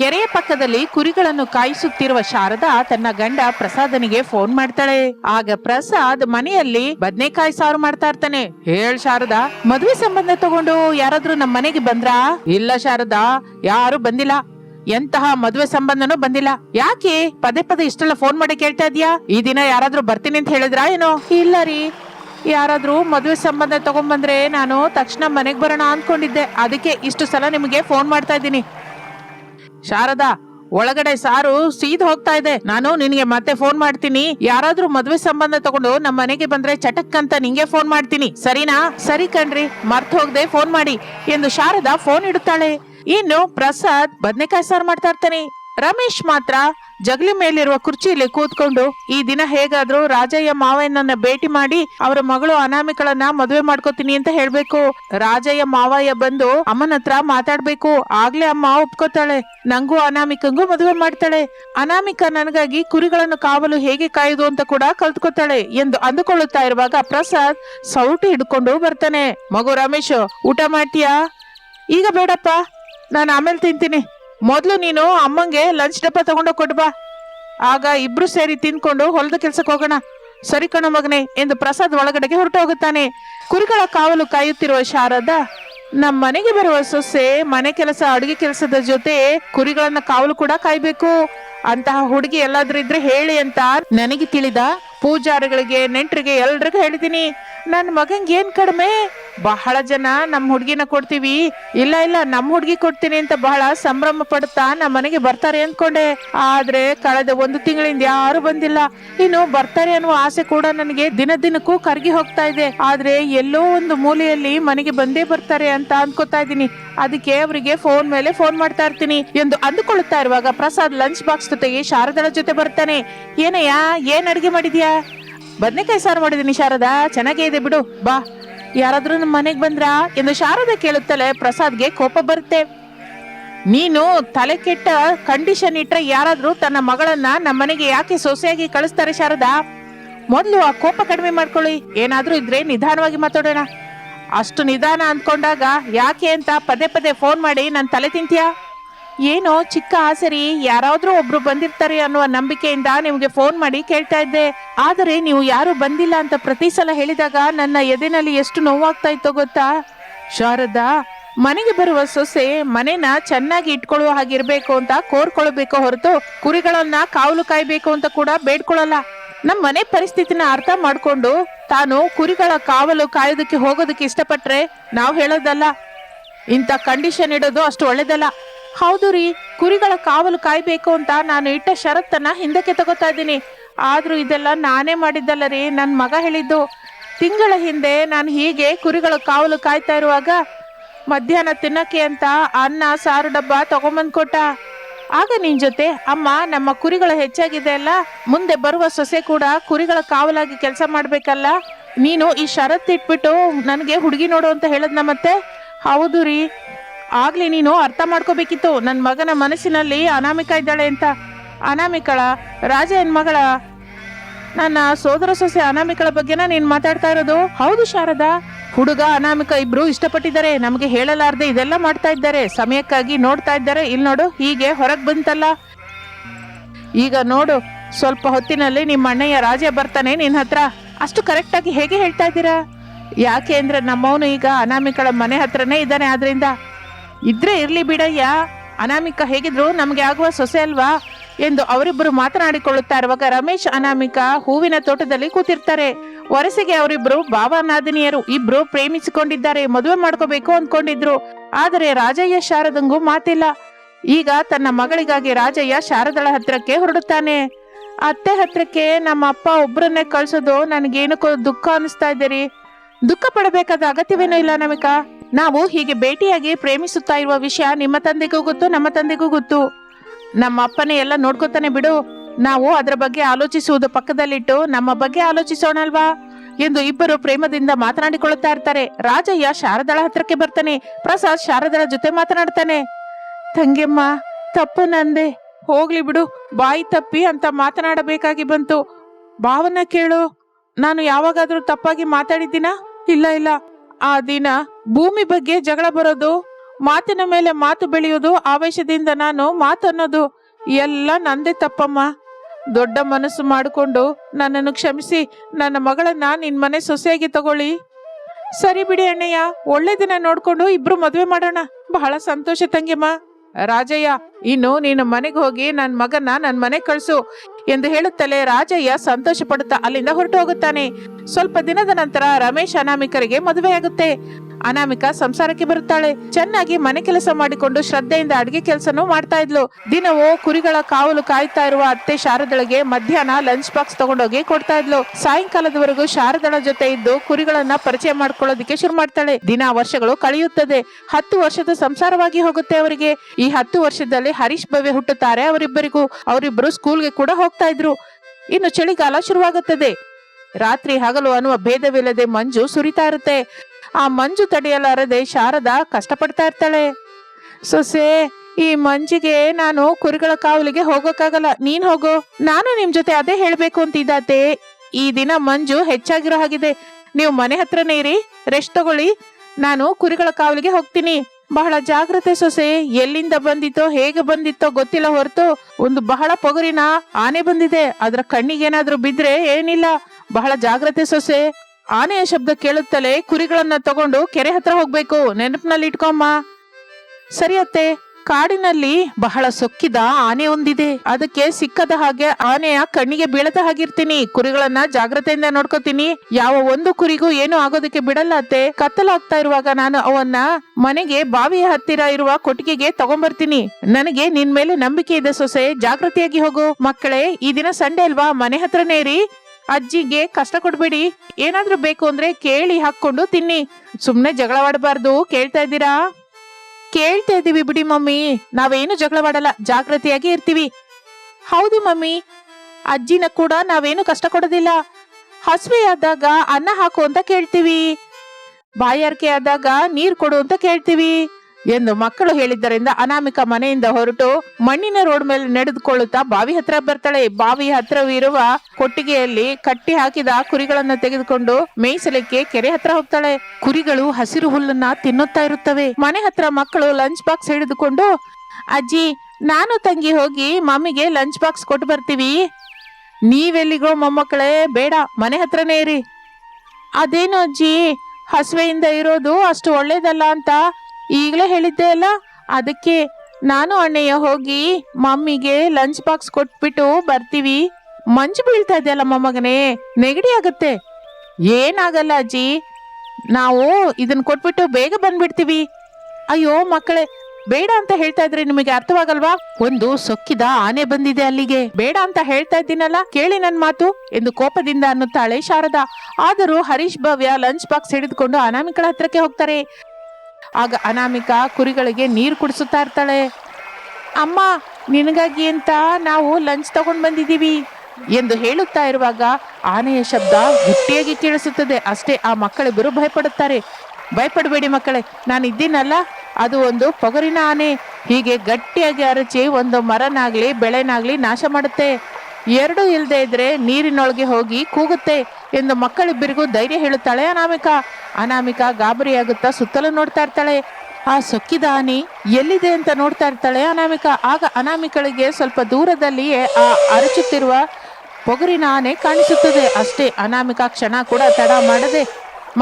ಕೆರೆಯ ಪಕ್ಕದಲ್ಲಿ ಕುರಿಗಳನ್ನು ಕಾಯಿಸುತ್ತಿರುವ ಶಾರದಾ ತನ್ನ ಗಂಡ ಪ್ರಸಾದನಿಗೆ ಫೋನ್ ಮಾಡ್ತಾಳೆ. ಆಗ ಪ್ರಸಾದ್ ಮನೆಯಲ್ಲಿ ಬದ್ನೆಕಾಯಿ ಸಾರು ಮಾಡ್ತಾ ಇರ್ತಾನೆ. ಹೇಳ್ ಶಾರದಾ, ಮದುವೆ ಸಂಬಂಧ ತಗೊಂಡು ಯಾರಾದ್ರೂ ನಮ್ಮ ಮನೆಗೆ ಬಂದ್ರಾ? ಇಲ್ಲ ಶಾರದಾ, ಯಾರು ಬಂದಿಲ್ಲ. ಎಂತಹ ಮದುವೆ ಸಂಬಂಧನೂ ಬಂದಿಲ್ಲ. ಯಾಕೆ? ಪದೇ ಪದೇ ಇಷ್ಟೆಲ್ಲ ಫೋನ್ ಮಾಡಿ ಕೇಳ್ತಾ ಇದೀಯಾ ಈ ದಿನ ಯಾರಾದ್ರೂ ಬರ್ತೀನಿ ಅಂತ ಹೇಳಿದ್ರಾ ಏನೋ? ಇಲ್ಲ ರೀ. ಯಾರಾದ್ರೂ ಮದುವೆ ಸಂಬಂಧ ತಗೊಂಡ್ಬಂದ್ರೆ ನಾನು ತಕ್ಷಣ ಮನೆಗ್ ಬರೋಣ ಅನ್ಕೊಂಡಿದ್ದೆ. ಅದಕ್ಕೆ ಇಷ್ಟು ಸಲ ನಿಮಗೆ ಫೋನ್ ಮಾಡ್ತಾ ಇದ್ದೀನಿ. ಶಾರದಾ, ಒಳಗಡೆ ಸಾರು ಸೀದ್ ಹೋಗ್ತಾ ಇದೆ. ನಾನು ನಿನಗೆ ಮತ್ತೆ ಫೋನ್ ಮಾಡ್ತೀನಿ. ಯಾರಾದ್ರೂ ಮದ್ವೆ ಸಂಬಂಧ ತಗೊಂಡು ನಮ್ಮ ಮನೆಗೆ ಬಂದ್ರೆ ಚಟಕ್ ಅಂತ ನಿಂಗೆ ಫೋನ್ ಮಾಡ್ತೀನಿ. ಸರಿನಾ? ಸರಿ ಕಣ್ರಿ, ಮರ್ತ್ ಹೋಗದೆ ಫೋನ್ ಮಾಡಿ ಎಂದು ಶಾರದಾ ಫೋನ್ ಇಡುತ್ತಾಳೆ. ಇನ್ನು ಪ್ರಸಾದ್ ಬದ್ನೆಕಾಯಿ ಸಾರು ಮಾಡ್ತಾ ಇರ್ತಾನೆ. ರಮೇಶ್ ಮಾತ್ರ ಜಗಲಿ ಮೇಲಿರುವ ಕುರ್ಚಿಯಲ್ಲಿ ಕೂತ್ಕೊಂಡು, ಈ ದಿನ ಹೇಗಾದ್ರೂ ರಾಜಯ್ಯ ಮಾವಯ್ಯನನ್ನ ಭೇಟಿ ಮಾಡಿ ಅವರ ಮಗಳು ಅನಾಮಿಕಳನ್ನ ಮದುವೆ ಮಾಡ್ಕೋತೀನಿ ಅಂತ ಹೇಳ್ಬೇಕು. ರಾಜಯ್ಯ ಮಾವಯ್ಯ ಬಂದು ಅಮ್ಮನ ಹತ್ರ ಮಾತಾಡ್ಬೇಕು. ಆಗ್ಲೇ ಅಮ್ಮ ಒಪ್ಕೋತಾಳೆ. ನಂಗೂ ಅನಾಮಿಕಂಗೂ ಮದುವೆ ಮಾಡ್ತಾಳೆ. ಅನಾಮಿಕ ನನಗಾಗಿ ಕುರಿಗಳನ್ನು ಕಾವಲು ಹೇಗೆ ಕಾಯ್ದು ಅಂತ ಕೂಡ ಕಲ್ತ್ಕೋತಾಳೆ ಎಂದು ಅಂದುಕೊಳ್ಳುತ್ತಾ ಇರುವಾಗ ಪ್ರಸಾದ್ ಸೌಟು ಹಿಡ್ಕೊಂಡು ಬರ್ತಾನೆ. ಮಗು ರಮೇಶ್, ಊಟ ಮಾಡ್ತೀಯಾ? ಈಗ ಬೇಡಪ್ಪ. ನಾನು ಆಮೇಲೆ ತಿಂತೀನಿ. ಮೊದ್ಲು ನೀನು ಅಮ್ಮಂಗೆ ಲಂಚ್ ಡಬ್ಬ ತಗೊಂಡು ಬಾ. ಆಗ ಇಬ್ರು ಸೇರಿ ತಿನ್ಕೊಂಡು ಹೊಲದ ಕೆಲ್ಸಕ್ಕೆ ಹೋಗೋಣ. ಸರಿ ಕಣೋ ಮಗನೆ, ಎಂದು ಪ್ರಸಾದ್ ಒಳಗಡೆಗೆ ಹೊರಟು ಹೋಗುತ್ತಾನೆ. ಕುರಿಗಳ ಕಾವಲು ಕಾಯುತ್ತಿರುವ ಶಾರದಾ, ನಮ್ಮ ಮನೆಗೆ ಬರುವ ಸೊಸೆ, ಮನೆ ಕೆಲಸ, ಅಡುಗೆ ಕೆಲಸದ ಜೊತೆ ಕುರಿಗಳನ್ನ ಕಾವಲು ಕೂಡ ಕಾಯ್ಬೇಕು. ಅಂತಹ ಹುಡುಗಿ ಎಲ್ಲಾದ್ರೂ ಇದ್ರೆ ಹೇಳಿ ಅಂತ ನನಗೆ ತಿಳಿದ ಪೂಜಾರಿಗಳಿಗೆ, ನೆಂಟರಿಗೆ ಎಲ್ರಿಗೂ ಹೇಳಿದೀನಿ ನನ್ನ ಮಗಂಗೆ ಏನ್ ಕಡಿಮೆ? ಬಹಳ ಜನ ನಮ್ಮ ಹುಡುಗಿನ ಕೊಡ್ತೀವಿ. ಇಲ್ಲ ಇಲ್ಲ ನಮ್ಮ ಹುಡುಗಿ ಕೊಡ್ತೀನಿ ಅಂತ ಬಹಳ ಸಂಭ್ರಮ ಪಡ್ತಾ ನಮ್ಮ ಮನೆಗೆ ಬರ್ತಾರೆ ಅನ್ಕೊಂಡೆ. ಆದ್ರೆ ಕಳೆದ ಒಂದು ತಿಂಗಳಿಂದ ಯಾರು ಬಂದಿಲ್ಲ. ಇನ್ನು ಬರ್ತಾರೆ ಅನ್ನುವ ಆಸೆ ಕೂಡ ನನಗೆ ದಿನ ದಿನಕ್ಕೂ ಕರಗಿ ಹೋಗ್ತಾ ಇದೆ. ಆದ್ರೆ ಎಲ್ಲೋ ಒಂದು ಮೂಲೆಯಲ್ಲಿ ಮನೆಗೆ ಬಂದೇ ಬರ್ತಾರೆ ಅಂತ ಅನ್ಕೋತಾ ಇದ್ದೀನಿ. ಅದಕ್ಕೆ ಅವರಿಗೆ ಫೋನ್ ಮೇಲೆ ಫೋನ್ ಮಾಡ್ತಾ ಇರ್ತೀನಿ. ಎಂದು ಅಂದುಕೊಳ್ಳುತ್ತಾ ಇರುವಾಗ ಪ್ರಸಾದ್ ಲಂಚ್ ಬಾಕ್ಸ್ ಜೊತೆಗೆ ಶಾರದಳ ಜೊತೆ ಬರ್ತಾನೆ. ಏನಯ್ಯ, ಏನ್ ಅಡಿಗೆ ಮಾಡಿದ್ಯಾ? ಬದ್ನೆಕಾಯಿ ಸಾರು ಮಾಡಿದೀನಿ ಶಾರದಾ, ಚೆನ್ನಾಗೇ ಇದೆ ಬಿಡು, ಬಾ. ಯಾರಾದ್ರೂ ನಮ್ಮ ಮನೆಗೆ ಬಂದ್ರಾ? ಎಂದು ಶಾರದ ಕೇಳುತ್ತಲೇ ಪ್ರಸಾದ್ಗೆ ಕೋಪ ಬರುತ್ತೆ. ನೀನು ತಲೆ ಕೆಟ್ಟ ಕಂಡೀಷನ್ ಇಟ್ರೆ ಯಾರಾದ್ರೂ ತನ್ನ ಮಗಳನ್ನ ನಮ್ಮ ಮನೆಗೆ ಯಾಕೆ ಸೊಸೆಯಾಗಿ ಕಳಿಸ್ತಾರೆ ಶಾರದಾ? ಮೊದಲು ಆ ಕೋಪ ಕಡಿಮೆ ಮಾಡ್ಕೊಳ್ಳಿ. ಏನಾದ್ರೂ ಇದ್ರೆ ನಿಧಾನವಾಗಿ ಮಾತಾಡೋಣ. ಅಷ್ಟು ನಿಧಾನ ಅಂದ್ಕೊಂಡಾಗ ಯಾಕೆ ಅಂತ ಪದೇ ಪದೇ ಫೋನ್ ಮಾಡಿ ನಾನು ತಲೆ ತಿಂತೀಯಾ? ಏನೋ ಚಿಕ್ಕ ಆಸರಿ, ಯಾರಾದ್ರೂ ಒಬ್ರು ಬಂದಿರ್ತಾರೆ ಅನ್ನುವ ನಂಬಿಕೆಯಿಂದ ನಿಮ್ಗೆ ಫೋನ್ ಮಾಡಿ ಕೇಳ್ತಾ ಇದ್ದೆ. ಆದರೆ ನೀವು ಯಾರು ಬಂದಿಲ್ಲ ಅಂತ ಪ್ರತಿ ಸಲ ಹೇಳಿದಾಗ ನನ್ನ ಎದೆನಲ್ಲಿ ಎಷ್ಟು ನೋವಾಗ್ತಾ ಇತ್ತು ಗೊತ್ತಾ? ಶಾರದಾ, ಮನೆಗೆ ಬರುವ ಸೊಸೆ ಮನೆನ ಚೆನ್ನಾಗಿ ಇಟ್ಕೊಳ್ಳುವ ಹಾಗಿರ್ಬೇಕು ಅಂತ ಕೋರ್ಕೊಳ್ಬೇಕು ಹೊರತು ಕುರಿಗಳನ್ನ ಕಾವಲು ಕಾಯ್ಬೇಕು ಅಂತ ಕೂಡ ಬೇಡ್ಕೊಳ್ಳಲ್ಲ ನಮ್ಮ ಮನೆ ಪರಿಸ್ಥಿತಿನ ಅರ್ಥ ಮಾಡ್ಕೊಂಡು ತಾನು ಕುರಿಗಳ ಕಾವಲು ಕಾಯೋದಕ್ಕೆ ಹೋಗೋದಕ್ಕೆ ಇಷ್ಟಪಟ್ರೆ ನಾವು ಹೇಳೋದಲ್ಲ. ಇಂಥ ಕಂಡೀಷನ್ ಇಡೋದು ಅಷ್ಟು ಒಳ್ಳೇದಲ್ಲ. ಹೌದು ರೀ, ಕುರಿಗಳ ಕಾವಲು ಕಾಯ್ಬೇಕು ಅಂತ ನಾನು ಇಟ್ಟ ಷರತ್ತನ್ನ ಹಿಂದಕ್ಕೆ ತಗೋತಾ ಇದ್ದೀನಿ. ಆದ್ರೂ ಇದೆಲ್ಲ ನಾನೇ ಮಾಡಿದ್ದಲ್ಲ ರೀ ನನ್ನ ಮಗ ಹೇಳಿದ್ದು. ತಿಂಗಳ ಹಿಂದೆ ನಾನು ಹೀಗೆ ಕುರಿಗಳ ಕಾವಲು ಕಾಯ್ತಾ ಇರುವಾಗ ಮಧ್ಯಾಹ್ನ ತಿನ್ನಕ್ಕೆ ಅಂತ ಅನ್ನ, ಸಾರು, ಡಬ್ಬ ತಗೊಂಬಂದ್ ಕೊಟ್ಟ. ಆಗ ನಿನ್ ಜೊತೆ ಅಮ್ಮ, ನಮ್ಮ ಕುರಿಗಳು ಹೆಚ್ಚಾಗಿದೆ ಅಲ್ಲ, ಮುಂದೆ ಬರುವ ಸೊಸೆ ಕೂಡ ಕುರಿಗಳ ಕಾವಲಾಗಿ ಕೆಲಸ ಮಾಡ್ಬೇಕಲ್ಲ. ನೀನು ಈ ಷರತ್ತು ಇಟ್ಬಿಟ್ಟು ನನಗೆ ಹುಡುಗಿ ನೋಡು ಅಂತ ಹೇಳದ್ನ ಮತ್ತೆ? ಹೌದು ರೀ ಆಗ್ಲಿ ನೀನು ಅರ್ಥ ಮಾಡ್ಕೋಬೇಕಿತ್ತು. ನನ್ನ ಮಗನ ಮನಸ್ಸಿನಲ್ಲಿ ಅನಾಮಿಕ ಇದ್ದಾಳೆ ಅಂತ. ಅನಾಮಿಕಳ, ರಾಜ ಮಗಳ ನನ್ನ ಸೋದರ ಸೊಸೆ ಅನಾಮಿಕಳ ಬಗ್ಗೆನ ನೀನು ಮಾತಾಡ್ತಾ ಇರೋದು? ಹೌದು ಶಾರದಾ. ಹುಡುಗ, ಅನಾಮಿಕ ಇಬ್ರು ಇಷ್ಟಪಟ್ಟಿದ್ದಾರೆ. ನಮಗೆ ಹೇಳಲಾರ್ದೆ ಇದೆಲ್ಲ ಮಾಡ್ತಾ ಇದ್ದಾರೆ. ಸಮಯಕ್ಕಾಗಿ ನೋಡ್ತಾ ಇದ್ದಾರೆ. ಇಲ್ಲಿ ನೋಡು, ಹೀಗೆ ಹೊರಗೆ ಬಂತಲ್ಲ. ಈಗ ನೋಡು, ಸ್ವಲ್ಪ ಹೊತ್ತಿನಲ್ಲಿ ನಿಮ್ಮ ಅಣ್ಣಯ್ಯ ರಾಜ ಬರ್ತಾನೆ ನಿನ್ನ ಹತ್ರ. ಅಷ್ಟು ಕರೆಕ್ಟಾಗಿ ಹೇಗೆ ಹೇಳ್ತಾ ಇದ್ದೀರಾ? ಯಾಕೆ ಅಂದ್ರೆ ನಮ್ಮವನು ಈಗ ಅನಾಮಿಕಳ ಮನೆ ಹತ್ರನೇ ಇದ್ದಾನೆ ಆದ್ರಿಂದ. ಇದ್ರೆ ಇರ್ಲಿ ಬಿಡಯ್ಯ. ಅನಾಮಿಕ ಹೇಗಿದ್ರು ನಮಗೆ ಆಗುವ ಸೊಸೆ ಅಲ್ವಾ? ಎಂದು ಅವರಿಬ್ಬರು ಮಾತನಾಡಿಕೊಳ್ಳುತ್ತಾ ಇರುವಾಗ ರಮೇಶ್, ಅನಾಮಿಕ ಹೂವಿನ ತೋಟದಲ್ಲಿ ಕೂತಿರ್ತಾರೆ. ವರಸೆಗೆ ಅವರಿಬ್ರು ಭಾವನಾದಿನಿಯರು ಇಬ್ರು ಪ್ರೇಮಿಸಿಕೊಂಡಿದ್ದಾರೆ, ಮದುವೆ ಮಾಡ್ಕೋಬೇಕು ಅನ್ಕೊಂಡಿದ್ರು. ಆದರೆ ರಾಜಯ್ಯ ಶಾರದಂಗೂ ಮಾತಿಲ್ಲ. ಈಗ ತನ್ನ ಮಗಳಿಗಾಗಿ ರಾಜಯ್ಯ ಶಾರದಳ ಹತ್ರಕ್ಕೆ ಹೊರಡುತ್ತಾನೆ. ಅತ್ತೆ ಹತ್ರಕ್ಕೆ ನಮ್ಮ ಅಪ್ಪ ಒಬ್ಬರನ್ನೇ ಕಳ್ಸೋದು ನನಗೇನಕ್ಕೋ ದುಃಖ ಅನಿಸ್ತಾ ಇದ್ದೀರಿ ದುಃಖ ಪಡಬೇಕಾದ ಅಗತ್ಯವೇನೂ ಇಲ್ಲ ನಮಿಕ. ನಾವು ಹೀಗೆ ಭೇಟಿಯಾಗಿ ಪ್ರೇಮಿಸುತ್ತಾ ಇರುವ ವಿಷಯ ನಿಮ್ಮ ತಂದೆಗೂ ಗೊತ್ತು, ನಮ್ಮ ತಂದೆಗೂ ಗೊತ್ತು. ನಮ್ಮ ಅಪ್ಪನೇ ಎಲ್ಲ ನೋಡ್ಕೋತಾನೆ ಬಿಡು. ನಾವು ಅದರ ಬಗ್ಗೆ ಆಲೋಚಿಸುವುದು ಪಕ್ಕದಲ್ಲಿಟ್ಟು ನಮ್ಮ ಬಗ್ಗೆ ಆಲೋಚಿಸೋಣ ಅಲ್ವಾ ಎಂದು ಇಬ್ಬರು ಪ್ರೇಮದಿಂದ ಮಾತನಾಡಿಕೊಳ್ಳುತ್ತಾ ಇರ್ತಾರೆ. ರಾಜಯ್ಯ ಶಾರದಳ ಹತ್ರಕ್ಕೆ ಬರ್ತಾನೆ. ಪ್ರಸಾದ್ ಶಾರದಳ ಜೊತೆ ಮಾತನಾಡ್ತಾನೆ. ತಂಗೆಮ್ಮ ತಪ್ಪು ನಂದೆ. ಹೋಗ್ಲಿ ಬಿಡು. ಬಾಯಿ ತಪ್ಪಿ ಅಂತ ಮಾತನಾಡಬೇಕಾಗಿ ಬಂತು. ಭಾವನ ಕೇಳು. ನಾನು ಯಾವಾಗಾದ್ರೂ ತಪ್ಪಾಗಿ ಮಾತಾಡಿದ್ದೀನಾ? ಇಲ್ಲ ಇಲ್ಲ. ಆ ದಿನ ಭೂಮಿ ಬಗ್ಗೆ ಜಗಳ ಬರೋದು, ಮಾತಿನ ಮೇಲೆ ಮಾತು ಬೆಳೆಯೋದು ಆವೇಶದಿಂದ ನಾನು ಮಾತನ್ನೋದು ಎಲ್ಲ ನಂದೇ ತಪ್ಪಮ್ಮ. ದೊಡ್ಡ ಮನಸ್ಸು ಮಾಡಿಕೊಂಡು ನನ್ನನ್ನು ಕ್ಷಮಿಸಿ, ನನ್ನ ಮಗಳನ್ನ ನಿನ್ನ ಮನೆ ಸೊಸೆಯಾಗಿ ತಗೊಳ್ಳಿ. ಸರಿ ಬಿಡಿ ಅಣ್ಣಯ್ಯ ಒಳ್ಳೆ ದಿನ ನೋಡ್ಕೊಂಡು ಇಬ್ರು ಮದ್ವೆ ಮಾಡೋಣ. ಬಹಳ ಸಂತೋಷ ತಂಗಿಮ್ಮ. ರಾಜಯ್ಯ, ಇನ್ನು ನೀನು ಮನೆಗೆ ಹೋಗಿ ನನ್ನ ಮಗನ ನನ್ನ ಮನೆ ಕಳಿಸು ಎಂದು ಹೇಳುತ್ತಲೇ ರಾಜಯ್ಯ ಸಂತೋಷ ಪಡುತ್ತಾ ಅಲ್ಲಿಂದ ಹೊರಟು ಹೋಗುತ್ತಾನೆ. ಸ್ವಲ್ಪ ದಿನದ ನಂತರ ರಮೇಶ್ ಅನಾಮಿಕರಿಗೆ ಮದುವೆಯಾಗುತ್ತೆ. ಅನಾಮಿಕ ಸಂಸಾರಕ್ಕೆ ಬರುತ್ತಾಳೆ. ಚೆನ್ನಾಗಿ ಮನೆ ಕೆಲಸ ಮಾಡಿಕೊಂಡು ಶ್ರದ್ಧೆಯಿಂದ ಅಡಿಗೆ ಕೆಲಸನೂ ಮಾಡ್ತಾ ಇದ್ಲು. ದಿನವೂ ಕುರಿಗಳ ಕಾವಲು ಕಾಯ್ತಾ ಇರುವ ಅತ್ತೆ ಶಾರದಳಿಗೆ ಮಧ್ಯಾಹ್ನ ಲಂಚ್ ಬಾಕ್ಸ್ ತಗೊಂಡೋಗಿ ಕೊಡ್ತಾ ಇದ್ಲು. ಸಾಯಂಕಾಲದವರೆಗೂ ಶಾರದಳ ಜೊತೆ ಇದ್ದು ಕುರಿಗಳನ್ನ ಪರಿಚಯ ಮಾಡ್ಕೊಳ್ಳೋದಿಕ್ಕೆ ಶುರು ಮಾಡ್ತಾಳೆ. ದಿನ ವರ್ಷಗಳು ಕಳೆಯುತ್ತದೆ. ಹತ್ತು ವರ್ಷದ ಸಂಸಾರವಾಗಿ ಹೋಗುತ್ತೆ ಅವರಿಗೆ. ಈ ಹತ್ತು ವರ್ಷದಲ್ಲಿ ಹರೀಶ್ ಭವ್ಯ ಹುಟ್ಟುತ್ತಾರೆ ಅವರಿಬ್ಬರಿಗೂ. ಅವರಿಬ್ಬರು ಸ್ಕೂಲ್ಗೆ ಕೂಡ ಹೋಗ್ತಾ ಇದ್ರು. ಇನ್ನು ಚಳಿಗಾಲ ಶುರುವಾಗುತ್ತದೆ. ರಾತ್ರಿ ಹಗಲು ಅನ್ನುವ ಭೇದವಿಲ್ಲದೆ ಮಂಜು ಸುರಿತಾ ಇರುತ್ತೆ. ಆ ಮಂಜು ತಡೆಯಲಾರದೆ ಶಾರದ ಕಷ್ಟಪಡ್ತಾ ಇರ್ತಾಳೆ. ಸೊಸೆ, ಈ ಮಂಜಿಗೆ ನಾನು ಕುರಿಗಳ ಕಾವಲಿಗೆ ಹೋಗೋಕ್ಕಾಗಲ್ಲ. ನೀನ್ ಹೋಗು. ನಾನು ನಿಮ್ ಜೊತೆ ಅದೇ ಹೇಳ್ಬೇಕು ಅಂತಿದ್ದಾತೆ. ಈ ದಿನ ಮಂಜು ಹೆಚ್ಚಾಗಿರೋ ಹಾಗಿದೆ. ನೀವು ಮನೆ ಹತ್ರನೇ ಇರಿ. ರೆಸ್ಟ್ ತಗೊಳ್ಳಿ. ನಾನು ಕುರಿಗಳ ಕಾವಲಿಗೆ ಹೋಗ್ತೀನಿ. ಬಹಳ ಜಾಗ್ರತೆ ಸೊಸೆ. ಎಲ್ಲಿಂದ ಬಂದಿತ್ತೋ, ಹೇಗೆ ಬಂದಿತ್ತೋ ಗೊತ್ತಿಲ್ಲ ಹೊರತು ಒಂದು ಬಹಳ ಪೊಗರಿನ ಆನೆ ಬಂದಿದೆ. ಅದ್ರ ಕಣ್ಣಿಗೇನಾದ್ರೂ ಬಿದ್ರೆ ಏನಿಲ್ಲ. ಬಹಳ ಜಾಗ್ರತೆ ಸೊಸೆ. ಆನೆಯ ಶಬ್ದ ಕೇಳುತ್ತಲೇ ಕುರಿಗಳನ್ನ ತಗೊಂಡು ಕೆರೆ ಹತ್ರ ಹೋಗ್ಬೇಕು. ನೆನಪಿನಲ್ಲಿ ಇಟ್ಕೊಮ್ಮ. ಸರಿ ಅತ್ತೆ. ಕಾಡಿನಲ್ಲಿ ಬಹಳ ಸೊಕ್ಕಿದ ಆನೆ ಒಂದಿದೆ. ಅದಕ್ಕೆ ಸಿಕ್ಕದ ಹಾಗೆ ಆನೆಯ ಕಣ್ಣಿಗೆ ಬೀಳದ ಹಾಗಿರ್ತೀನಿ. ಕುರಿಗಳನ್ನ ಜಾಗ್ರತೆಯಿಂದ ನೋಡ್ಕೋತೀನಿ. ಯಾವ ಒಂದು ಕುರಿಗೂ ಏನು ಆಗೋದಕ್ಕೆ ಬಿಡಲ್ಲ ಅತ್ತೆ. ಕತ್ತಲಾಗ್ತಾ ಇರುವಾಗ ನಾನು ಅವನ್ನ ಮನೆಗೆ ಬಾವಿಯ ಹತ್ತಿರ ಇರುವ ಕೊಟ್ಟಿಗೆಗೆ ತಗೊಂಬರ್ತೀನಿ. ನನಗೆ ನಿನ್ ಮೇಲೆ ನಂಬಿಕೆ ಇದೆ ಸೊಸೆ. ಜಾಗೃತಿಯಾಗಿ ಹೋಗು. ಮಕ್ಕಳೇ, ಈ ದಿನ ಸಂಡೆ ಅಲ್ವಾ? ಮನೆ ಹತ್ರನೇ ಇರಿ. ಅಜ್ಜಿಗೆ ಕಷ್ಟ ಕೊಡ್ಬೇಡಿ. ಏನಾದ್ರೂ ಬೇಕು ಅಂದ್ರೆ ಕೇಳಿ ಹಾಕೊಂಡು ತಿನ್ನಿ. ಸುಮ್ನೆ ಜಗಳವಾಡಬಾರ್ದು ಕೇಳ್ತಾ ಇದ್ದೀರಾ? ಕೇಳ್ತಾ ಇದೀವಿ ಬಿಡಿ ಮಮ್ಮಿ. ನಾವೇನು ಜಗಳವಾಡಲ್ಲ ಜಾಗೃತಿಯಾಗಿ ಇರ್ತೀವಿ. ಹೌದು ಮಮ್ಮಿ. ಅಜ್ಜಿನ ಕೂಡ ನಾವೇನು ಕಷ್ಟ ಕೊಡೋದಿಲ್ಲ. ಹಸುವೆ ಆದಾಗ ಅನ್ನ ಹಾಕು ಅಂತ ಕೇಳ್ತೀವಿ. ಬಾಯಾರಿಕೆ ಆದಾಗ ನೀರ್ ಕೊಡು ಅಂತ ಕೇಳ್ತೀವಿ. ಎಂದು ಮಕ್ಕಳು ಹೇಳಿದ್ದರಿಂದ ಅನಾಮಿಕ ಮನೆಯಿಂದ ಹೊರಟು ಮಣ್ಣಿನ ರೋಡ್ ಮೇಲೆ ನಡೆದುಕೊಳ್ಳುತ್ತಾ ಬಾವಿ ಹತ್ರ ಬರ್ತಾಳೆ. ಬಾವಿ ಹತ್ರವಿರುವ ಕೊಟ್ಟಿಗೆಯಲ್ಲಿ ಕಟ್ಟಿ ಹಾಕಿದ ಕುರಿಗಳನ್ನು ತೆಗೆದುಕೊಂಡು ಮೇಯಿಸಲಿಕ್ಕೆ ಕೆರೆ ಹತ್ರ ಹೋಗ್ತಾಳೆ. ಕುರಿಗಳು ಹಸಿರು ಹುಲ್ಲನ್ನ ತಿನ್ನುತ್ತಾ ಇರುತ್ತವೆ. ಮನೆ ಹತ್ರ ಮಕ್ಕಳು ಲಂಚ್ ಬಾಕ್ಸ್ ಹಿಡಿದುಕೊಂಡು, ಅಜ್ಜಿ, ನಾನು ತಂಗಿ ಹೋಗಿ ಮಮ್ಮಿಗೆ ಲಂಚ್ ಬಾಕ್ಸ್ ಕೊಟ್ಟು ಬರ್ತೀವಿ. ನೀವೆಲ್ಲಿಗೋ ಮೊಮ್ಮಕ್ಕಳೇ, ಬೇಡ, ಮನೆ ಹತ್ರನೇ ಇರಿ. ಅದೇನು ಅಜ್ಜಿ? ಹಸುವೆಯಿಂದ ಇರೋದು ಅಷ್ಟು ಒಳ್ಳೇದಲ್ಲ ಅಂತ ಈಗಲೇ ಹೇಳಿದ್ದೆ ಅಲ್ಲ? ಅದಕ್ಕೆ ನಾನು ಅಣ್ಣಯ್ಯ ಹೋಗಿ ಮಮ್ಮಿಗೆ ಲಂಚ್ ಬಾಕ್ಸ್ ಕೊಟ್ಬಿಟ್ಟು ಬರ್ತೀವಿ. ಮಂಜು ಬೀಳ್ತಾ ಇದೆಯಲ್ಲ ಮೊಮ್ಮಗನೇ? ನೆಗಡಿ ಆಗುತ್ತೆ. ಏನಾಗಲ್ಲ ಅಜ್ಜಿ. ನಾವು ಇದನ್ನ ಕೊಟ್ಬಿಟ್ಟು ಬೇಗ ಬಂದ್ಬಿಡ್ತೀವಿ. ಅಯ್ಯೋ ಮಕ್ಕಳೇ, ಬೇಡ ಅಂತ ಹೇಳ್ತಾ ಇದ್ರೆ ನಿಮಗೆ ಅರ್ಥವಾಗಲ್ವಾ? ಒಂದು ಸೊಕ್ಕಿದ ಆನೆ ಬಂದಿದೆ ಅಲ್ಲಿಗೆ. ಬೇಡ ಅಂತ ಹೇಳ್ತಾ ಇದ್ದೀನಲ್ಲ? ಕೇಳಿ ನನ್ನ ಮಾತು. ಎಂದು ಕೋಪದಿಂದ ಅನ್ನುತ್ತಾಳೆ ಶಾರದಾ. ಆದರೂ ಹರೀಶ್ ಭವ್ಯ ಲಂಚ್ ಬಾಕ್ಸ್ ಹಿಡಿದುಕೊಂಡು ಅನಾಮಿಕಳ ಹತ್ರಕ್ಕೆ ಹೋಗ್ತಾರೆ. ಆಗ ಅನಾಮಿಕ ಕುರಿಗಳಿಗೆ ನೀರು ಕುಡಿಸುತ್ತಾ ಇರ್ತಾಳೆ. ಅಮ್ಮ, ನಿನಗಾಗಿ ಅಂತ ನಾವು ಲಂಚ್ ತಗೊಂಡು ಬಂದಿದ್ದೀವಿ ಎಂದು ಹೇಳುತ್ತಾ ಇರುವಾಗ ಆನೆಯ ಶಬ್ದ ಗಟ್ಟಿಯಾಗಿ ಕೇಳಿಸುತ್ತದೆ. ಅಷ್ಟೇ ಆ ಮಕ್ಕಳಿಬ್ಬರು ಭಯಪಡುತ್ತಾರೆ. ಭಯಪಡಬೇಡಿ ಮಕ್ಕಳೇ ನಾನು ಇದ್ದೀನಲ್ಲ ಅದು ಒಂದು ಪೊಗರಿನ ಆನೆ. ಹೀಗೆ ಗಟ್ಟಿಯಾಗಿ ಅರಚಿ ಒಂದು ಮರನಾಗ್ಲಿ, ಬೆಳೆನಾಗ್ಲಿ ನಾಶ ಮಾಡುತ್ತೆ. ಎರಡು ಇಲ್ಲದೆ ಇದ್ರೆ ನೀರಿನೊಳಗೆ ಹೋಗಿ ಕೂಗುತ್ತೆ ಎಂದು ಮಕ್ಕಳಿಬ್ಬರಿಗೂ ಧೈರ್ಯ ಹೇಳುತ್ತಾಳೆ ಅನಾಮಿಕಾ. ಅನಾಮಿಕಾ ಗಾಬರಿಯಾಗುತ್ತಾ ಸುತ್ತಲೂ ನೋಡ್ತಾ ಇರ್ತಾಳೆ. ಆ ಸೊಕ್ಕಿದ ಆನೆ ಎಲ್ಲಿದೆ ಅಂತ ನೋಡ್ತಾ ಇರ್ತಾಳೆ ಅನಾಮಿಕಾ. ಆಗ ಅನಾಮಿಕಳಿಗೆ ಸ್ವಲ್ಪ ದೂರದಲ್ಲಿಯೇ ಆ ಅರಚುತ್ತಿರುವ ಪೊಗರಿನ ಆನೆ ಕಾಣಿಸುತ್ತದೆ. ಅಷ್ಟೇ ಅನಾಮಿಕಾ ಕ್ಷಣ ಕೂಡ ತಡ ಮಾಡದೆ,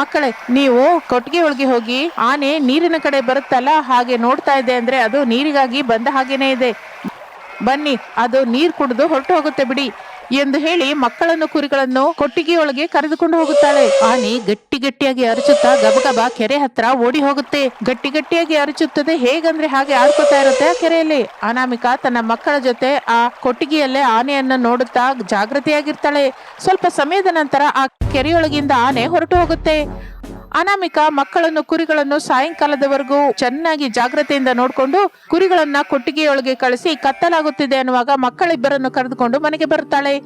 ಮಕ್ಕಳೇ, ನೀವು ಕೊಟ್ಟಿಗೆ ಒಳಗೆ ಹೋಗಿ ಆನೆ ನೀರಿನ ಕಡೆ ಬರುತ್ತಲ್ಲ, ಹಾಗೆ ನೋಡ್ತಾ ಇದೆ ಅಂದ್ರೆ ಅದು ನೀರಿಗಾಗಿ ಬಂದ ಹಾಗೇನೆ ಇದೆ. ಬನ್ನಿ, ಅದು ನೀರ್ ಕುಡಿದು ಹೊರಟು ಹೋಗುತ್ತೆ ಬಿಡಿ ಎಂದು ಹೇಳಿ ಮಕ್ಕಳನ್ನು ಕುರಿಗಳನ್ನು ಕೊಟ್ಟಿಗೆಯೊಳಗೆ ಕರೆದುಕೊಂಡು ಹೋಗುತ್ತಾಳೆ. ಆನೆ ಗಟ್ಟಿ ಗಟ್ಟಿಯಾಗಿ ಅರಚುತ್ತಾ ಗಬಗಬ ಕೆರೆ ಹತ್ರ ಓಡಿ ಹೋಗುತ್ತೆ. ಗಟ್ಟಿ ಗಟ್ಟಿಯಾಗಿ ಅರಚುತ್ತದೆ, ಹೇಗಂದ್ರೆ ಹಾಗೆ ಆಡ್ಕೊತಾ ಇರುತ್ತೆ ಆ ಕೆರೆಯಲ್ಲಿ. ಅನಾಮಿಕ ತನ್ನ ಮಕ್ಕಳ ಜೊತೆ ಆ ಕೊಟ್ಟಿಗೆಯಲ್ಲೇ ಆನೆಯನ್ನ ನೋಡುತ್ತಾ ಜಾಗೃತಿಯಾಗಿರ್ತಾಳೆ ಸ್ವಲ್ಪ ಸಮಯದ ನಂತರ ಆ ಕೆರೆಯೊಳಗಿಂದ ಆನೆ ಹೊರಟು ಹೋಗುತ್ತೆ. ಅನಾಮಿಕ ಮಕ್ಕಳನ್ನು, ಕುರಿಗಳನ್ನು ಸಾಯಂಕಾಲದವರೆಗೂ ಚೆನ್ನಾಗಿ ಜಾಗ್ರತೆಯಿಂದ ನೋಡಿಕೊಂಡು ಕುರಿಗಳನ್ನ ಕೊಟ್ಟಿಗೆಯೊಳಗೆ ಕಳಿಸಿ ಕತ್ತಲಾಗುತ್ತಿದೆ ಅನ್ನುವಾಗ ಮಕ್ಕಳಿಬ್ಬರನ್ನು ಕರೆದುಕೊಂಡು ಮನೆಗೆ ಬರುತ್ತಾಳೆ.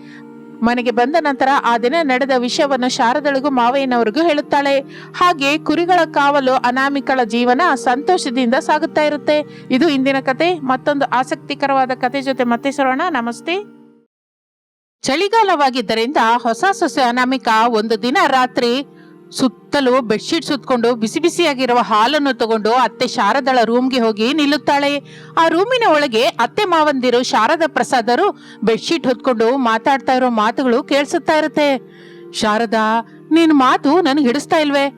ಮನೆಗೆ ಬಂದ ನಂತರ ಆ ದಿನ ನಡೆದ ವಿಷಯವನ್ನು ಶಾರದಳಿಗೂ ಮಾವಯ್ಯನವರಿಗೂ ಹೇಳುತ್ತಾಳೆ. ಹಾಗೆ ಕುರಿಗಳ ಕಾವಲು ಅನಾಮಿಕಳ ಜೀವನ ಸಂತೋಷದಿಂದ ಸಾಗುತ್ತಾ ಇರುತ್ತೆ. ಇದು ಇಂದಿನ ಕತೆ. ಮತ್ತೊಂದು ಆಸಕ್ತಿಕರವಾದ ಕತೆ ಜೊತೆ ಮತ್ತೆ ಸರೋಣ. ನಮಸ್ತೆ. ಚಳಿಗಾಲವಾಗಿದ್ದರಿಂದ ಹೊಸ ಸೊಸೆ ಅನಾಮಿಕ ಒಂದು ದಿನ ರಾತ್ರಿ ಸುತ್ತಲೂ ಬೆಡ್ಶೀಟ್ ಸುತ್ತಕೊಂಡು ಬಿಸಿ ಬಿಸಿಯಾಗಿರುವ ಹಾಲನ್ನು ತಗೊಂಡು ಅತ್ತೆ ಶಾರದಳ ರೂಮ್ಗೆ ಹೋಗಿ ನಿಲ್ಲುತ್ತಾಳೆ. ಆ ರೂಮಿನ ಒಳಗೆ ಅತ್ತೆ ಮಾವಂದಿರು ಶಾರದ ಪ್ರಸಾದರು ಬೆಡ್ಶೀಟ್ ಹೊತ್ಕೊಂಡು ಮಾತಾಡ್ತಾ ಇರೋ ಮಾತುಗಳು ಕೇಳಿಸುತ್ತಾ ಇರುತ್ತೆ. ಶಾರದಾ, ನಿನ್ ಮಾತು ನನ್ಗೆ ಹಿಡಿಸ್ತಾ ಇಲ್ವೇ?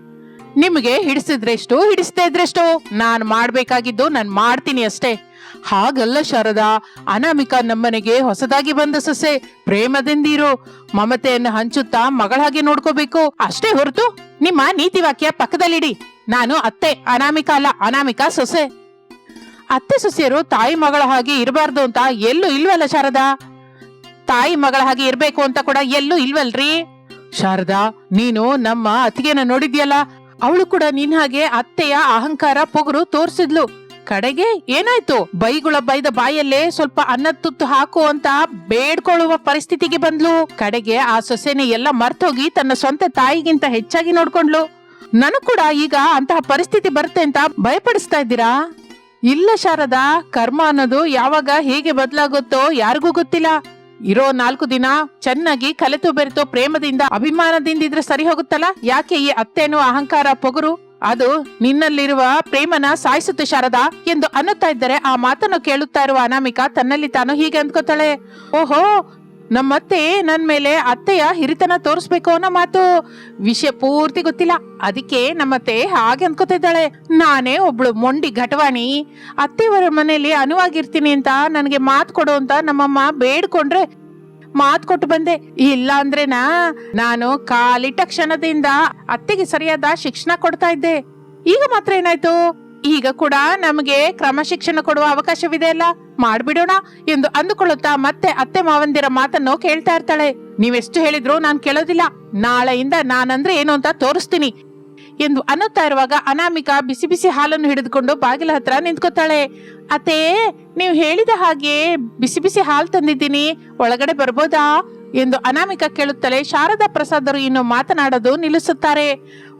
ನಿಮಗೆ ಹಿಡಿಸಿದ್ರೆಷ್ಟು ಹಿಡಿಸ್ತಾ ಇದ್ರೆಷ್ಟು? ನಾನು ಮಾಡಬೇಕಾಗಿದ್ದು ನಾನು ಮಾಡ್ತೀನಿ ಅಷ್ಟೇ. ಹಾಗಲ್ಲ ಶಾರದಾ, ಅನಾಮಿಕಾ ನಮ್ಮನೆಗೆ ಹೊಸದಾಗಿ ಬಂದ ಸೊಸೆ, ಪ್ರೇಮದಿಂದಿರು. ಮಮತೆಯನ್ನು ಹಂಚುತ್ತಾ ಮಗಳ ಹಾಗೆ ನೋಡ್ಕೋಬೇಕು. ಅಷ್ಟೇ ಹೊರತು ನಿಮ್ಮ ನೀತಿ ವಾಕ್ಯ ಪಕ್ಕದಲ್ಲಿಡಿ. ನಾನು ಅತ್ತೆ, ಅನಾಮಿಕಾ ಅಲ್ಲ, ಅನಾಮಿಕಾ ಸೊಸೆ. ಅತ್ತೆ ಸೊಸೆಯರು ತಾಯಿ ಮಗಳ ಹಾಗೆ ಇರಬಾರ್ದು ಅಂತ ಎಲ್ಲೂ ಇಲ್ವಲ್ಲ ಶಾರದಾ? ತಾಯಿ ಮಗಳ ಹಾಗೆ ಇರ್ಬೇಕು ಅಂತ ಕೂಡ ಎಲ್ಲೂ ಇಲ್ವಲ್ರಿ? ಶಾರದಾ, ನೀನು ನಮ್ಮ ಅತ್ತಿಗೆನ ನೋಡಿದ್ಯಲ್ಲ, ಅವಳು ಕೂಡ ನಿನ್ ಹಾಗೆ ಅತ್ತೆಯ ಅಹಂಕಾರ ಪೊಗರು ತೋರ್ಸಿದ್ಲು. ಕಡೆಗೆ ಏನಾಯ್ತು? ಬೈಗುಳ ಬೈದ ಬಾಯಲ್ಲೇ ಸ್ವಲ್ಪ ಅನ್ನದ ತುತ್ತು ಹಾಕು ಅಂತ ಬೇಡ್ಕೊಳ್ಳುವ ಪರಿಸ್ಥಿತಿಗೆ ಬಂದ್ಲು. ಕಡೆಗೆ ಆ ಸೊಸೆನೆ ಎಲ್ಲ ಮರ್ತೋಗಿ ತನ್ನ ಸ್ವಂತ ತಾಯಿಗಿಂತ ಹೆಚ್ಚಾಗಿ ನೋಡ್ಕೊಂಡ್ಲು. ನನಗ್ ಕೂಡ ಈಗ ಅಂತಹ ಪರಿಸ್ಥಿತಿ ಬರುತ್ತೆ ಅಂತ ಭಯಪಡಿಸ್ತಾ ಇದ್ದೀರಾ? ಇಲ್ಲ ಶಾರದಾ, ಕರ್ಮ ಅನ್ನೋದು ಯಾವಾಗ ಹೇಗೆ ಬದಲಾಗುತ್ತೋ ಯಾರಿಗೂ ಗೊತ್ತಿಲ್ಲ. ಇರೋ ನಾಲ್ಕು ದಿನ ಚೆನ್ನಾಗಿ ಕಲೆತು ಬೆರೆತು ಪ್ರೇಮದಿಂದ, ಅಭಿಮಾನದಿಂದ ಇದ್ರೆ ಸರಿ ಹೋಗುತ್ತಲ್ಲ? ಯಾಕೆ ಈ ಅತ್ತೆನೋ ಅಹಂಕಾರ, ಪೊಗರು? ಅದು ನಿನ್ನಲ್ಲಿರುವ ಪ್ರೇಮನ ಸಾಯಿಸುತ್ತೆ ಶಾರದಾ ಎಂದು ಅನ್ನುತ್ತಾ ಇದ್ದರೆ ಆ ಮಾತನ್ನು ಕೇಳುತ್ತಾ ಇರುವ ಅನಾಮಿಕಾ ತನ್ನಲ್ಲಿ ತಾನು ಹೀಗೆ ಅಂದ್ಕೋತಾಳೆ, ಓಹೋ, ನಮ್ಮತ್ತೆ ನನ್ನ ಮೇಲೆ ಅತ್ತೆಯ ಹಿರಿತನ ತೋರಿಸ್ಬೇಕು ಅನ್ನೋ ಮಾತು. ವಿಷಯ ಪೂರ್ತಿ ಗೊತ್ತಿಲ್ಲ. ಅದಕ್ಕೆ ನಮ್ಮತ್ತೆ ಹಾಗೆ ಅನ್ಕೋತಿದ್ದಾಳೆ ನಾನೇ ಒಬ್ಳು ಮೊಂಡಿ ಘಟವಾಣಿ. ಅತ್ತೆಯವರ ಮನೆಯಲ್ಲಿ ಅನುವಾಗಿರ್ತೀನಿ ಅಂತ ನನಗೆ ಮಾತು ಕೊಡು ಅಂತ ನಮ್ಮಮ್ಮ ಬೇಡ್ಕೊಂಡ್ರೆ ಮಾತು ಕೊಟ್ಟು ಬಂದೆ. ಇಲ್ಲ ಅಂದ್ರೆನಾ ನಾನು ಕಾಲಿಟ್ಟ ಕ್ಷಣದಿಂದ ಅತ್ತೆಗೆ ಸರಿಯಾದ ಶಿಕ್ಷಣ ಕೊಡ್ತಾ ಇದ್ದೆ. ಈಗ ಮಾತ್ರ ಏನಾಯ್ತು? ಈಗ ಕೂಡ ನಮಗೆ ಕ್ರಮ ಶಿಕ್ಷಣ ಕೊಡುವ ಅವಕಾಶವಿದೆ ಅಲ್ಲ? ಮಾಡ್ಬಿಡೋಣ ಎಂದು ಅಂದುಕೊಳ್ಳುತ್ತಾ ಮತ್ತೆ ಅತ್ತೆ ಮಾವಂದಿರ ಮಾತನ್ನು ಕೇಳ್ತಾ ಇರ್ತಾಳೆ. ನೀವೆಷ್ಟು ಹೇಳಿದ್ರು ನಾನ್ ಕೇಳೋದಿಲ್ಲ. ನಾಳೆಯಿಂದ ನಾನಂದ್ರೆ ಏನು ಅಂತ ತೋರಿಸ್ತೀನಿ. ಎಂದು ಅನ್ನುತ್ತಾ ಇರುವಾಗ ಅನಾಮಿಕ ಬಿಸಿ ಬಿಸಿ ಹಾಲನ್ನು ಹಿಡಿದುಕೊಂಡು ಬಾಗಿಲ ಹತ್ರ ನಿಂತ್ಕೋತಾಳೆ. ಅತ್ತೆ, ನೀವು ಹೇಳಿದ ಹಾಗೆ ಬಿಸಿ ಬಿಸಿ ಹಾಲು ತಂದಿದ್ದೀನಿ, ಒಳಗಡೆ ಬರ್ಬೋದಾ? ಎಂದು ಅನಾಮಿಕಾ ಕೇಳುತ್ತಲೇ ಶಾರದಾ ಪ್ರಸಾದರು ಇನ್ನು ಮಾತನಾಡೋದು ನಿಲ್ಲಿಸುತ್ತಾರೆ.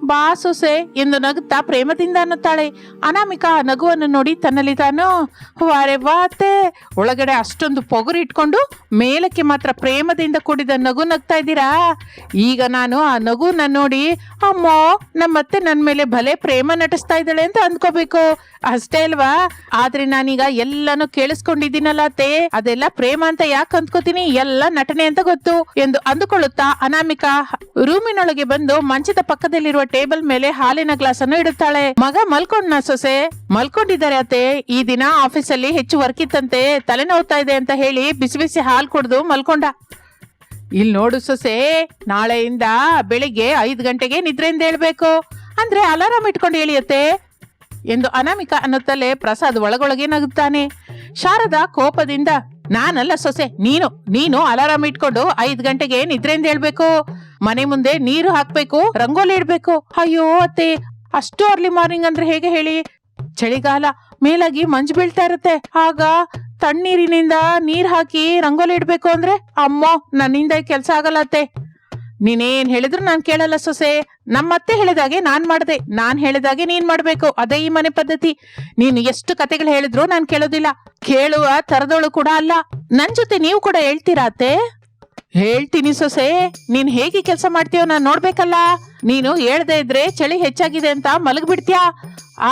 ಬಾ ಸೊಸೆ ಎಂದು ನಗುತ್ತಾ ಪ್ರೇಮದಿಂದ ಅನ್ನುತ್ತಾಳೆ. ಅನಾಮಿಕಾ ನಗುವನ್ನು ನೋಡಿ ತನ್ನಲ್ಲಿ ತಾನು, ವಾರೆ ವಾತೆ. ಒಳಗಡೆ ಅಷ್ಟೊಂದು ಪೊಗರು ಇಟ್ಕೊಂಡು ಮೇಲಕ್ಕೆ ಮಾತ್ರ ಪ್ರೇಮದಿಂದ ಕೂಡಿದ ನಗು ನಗ್ತಾ ಇದ್ದೀರಾ? ಈಗ ನಾನು ಆ ನಗುನ ನೋಡಿ, ಅಮ್ಮೋ, ನಮ್ಮತ್ತೆ ನನ್ನ ಮೇಲೆ ಭಲೆ ಪ್ರೇಮ ನಟಿಸ್ತಾ ಇದ್ದಾಳೆ ಅಂತ ಅಂದ್ಕೋಬೇಕು. ಅಷ್ಟೇ ಅಲ್ವಾ? ಆದ್ರೆ ನಾನೀಗ ಎಲ್ಲಾನು ಕೇಳಿಸ್ಕೊಂಡಿದ್ದೀನಲ್ಲ ಅತ್ತೆ. ಅದೆಲ್ಲ ಪ್ರೇಮ ಅಂತ ಯಾಕೆ ಅಂದ್ಕೋತೀನಿ? ಎಲ್ಲ ನಟನೆ ಅಂತ ಗೊತ್ತು ಎಂದು ಅಂದುಕೊಳ್ಳುತ್ತಾ ಅನಾಮಿಕಾ ರೂಮಿನೊಳಗೆ ಬಂದು ಮಂಚದ ಪಕ್ಕದಲ್ಲಿರುವ ಟೇಬಲ್ ಮೇಲೆ ಹಾಲಿನ ಗ್ಲಾಸ್ ಅನ್ನು ಇಡುತ್ತಾಳೆ. ಮಗ ಮಲ್ಕೊಂಡ್ನ ಸೊಸೆ. ಮಲ್ಕೊಂಡಿದ್ದಾರೆ ಅತ್ತೆ. ಈ ದಿನ ಆಫೀಸಲ್ಲಿ ಹೆಚ್ಚು ವರ್ಕ್ ಇತ್ತಂತೆ. ತಲೆ ಇದೆ ಅಂತ ಹೇಳಿ ಬಿಸಿ ಬಿಸಿ ಹಾಲು ಕುಡಿದು ಮಲ್ಕೊಂಡ. ಇಲ್ಲಿ ನೋಡು ಸೊಸೆ, ನಾಳೆಯಿಂದ ಬೆಳಿಗ್ಗೆ ಐದು ಗಂಟೆಗೆ ನಿದ್ರೆಯಿಂದ ಹೇಳ್ಬೇಕು ಅಂದ್ರೆ ಅಲಾರಾಮ್ ಇಟ್ಕೊಂಡು ಹೇಳಿಯತ್ತೆ ಎಂದು ಅನಾಮಿಕಾ ಅನ್ನುತ್ತಲೇ ಪ್ರಸಾದ್ ಒಳಗೊಳಗೆ ನಗುತ್ತಾನೆ. ಶಾರದಾ ಕೋಪದಿಂದ ನಾನಲ್ಲ ಸೊಸೆ, ನೀನು ನೀನು ಅಲಾರಾಮ್ ಇಟ್ಕೊಂಡು ಐದ್ ಗಂಟೆಗೆ ನಿದ್ರೆಯಿಂದ ಹೇಳ್ಬೇಕು. ಮನೆ ಮುಂದೆ ನೀರು ಹಾಕ್ಬೇಕು, ರಂಗೋಲಿ ಇಡ್ಬೇಕು. ಅಯ್ಯೋ ಅತ್ತೆ, ಅಷ್ಟು ಅರ್ಲಿ ಮಾರ್ನಿಂಗ್ ಅಂದ್ರೆ ಹೇಗೆ ಹೇಳಿ? ಚಳಿಗಾಲ, ಮೇಲಾಗಿ ಮಂಜು ಬೀಳ್ತಾ ಇರುತ್ತೆ. ಆಗ ತಣ್ಣೀರಿನಿಂದ ನೀರ್ ಹಾಕಿ ರಂಗೋಲಿ ಇಡ್ಬೇಕು ಅಂದ್ರೆ ಅಮ್ಮ, ನನ್ನಿಂದ ಕೆಲಸ ಆಗಲ್ಲ ಅತ್ತೆ. ನೀನೇನ್ ಹೇಳಿದ್ರು ನಾನ್ ಕೇಳಲ್ಲ ಸೊಸೆ. ನಮ್ಮತ್ತೆ ಹೇಳಿದಾಗೆ ನಾನ್ ಮಾಡ್ದೆ. ನಾನ್ ಹೇಳಿದಾಗೆ ನೀನ್ ಮಾಡ್ಬೇಕು. ಅದೇ ಈ ಮನೆ ಪದ್ಧತಿ. ನೀನು ಎಷ್ಟು ಕತೆಗಳು ಹೇಳಿದ್ರು ನಾನ್ ಕೇಳೋದಿಲ್ಲ. ಕೇಳುವ ತರದೋಳು ಕೂಡ ಅಲ್ಲ. ನನ್ ಜೊತೆ ನೀವು ಕೂಡ ಹೇಳ್ತೀರಾ ಅತ್ತೆ? ಹೇಳ್ತೀನಿ ಸೊಸೆ. ನೀನ್ ಹೇಗೆ ಕೆಲಸ ಮಾಡ್ತೀಯೋ ನಾನ್ ನೋಡ್ಬೇಕಲ್ಲ. ನೀನು ಹೇಳ್ದೆ ಇದ್ರೆ ಚಳಿ ಹೆಚ್ಚಾಗಿದೆ ಅಂತ ಮಲಗ್ಬಿಡ್ತೀಯಾ?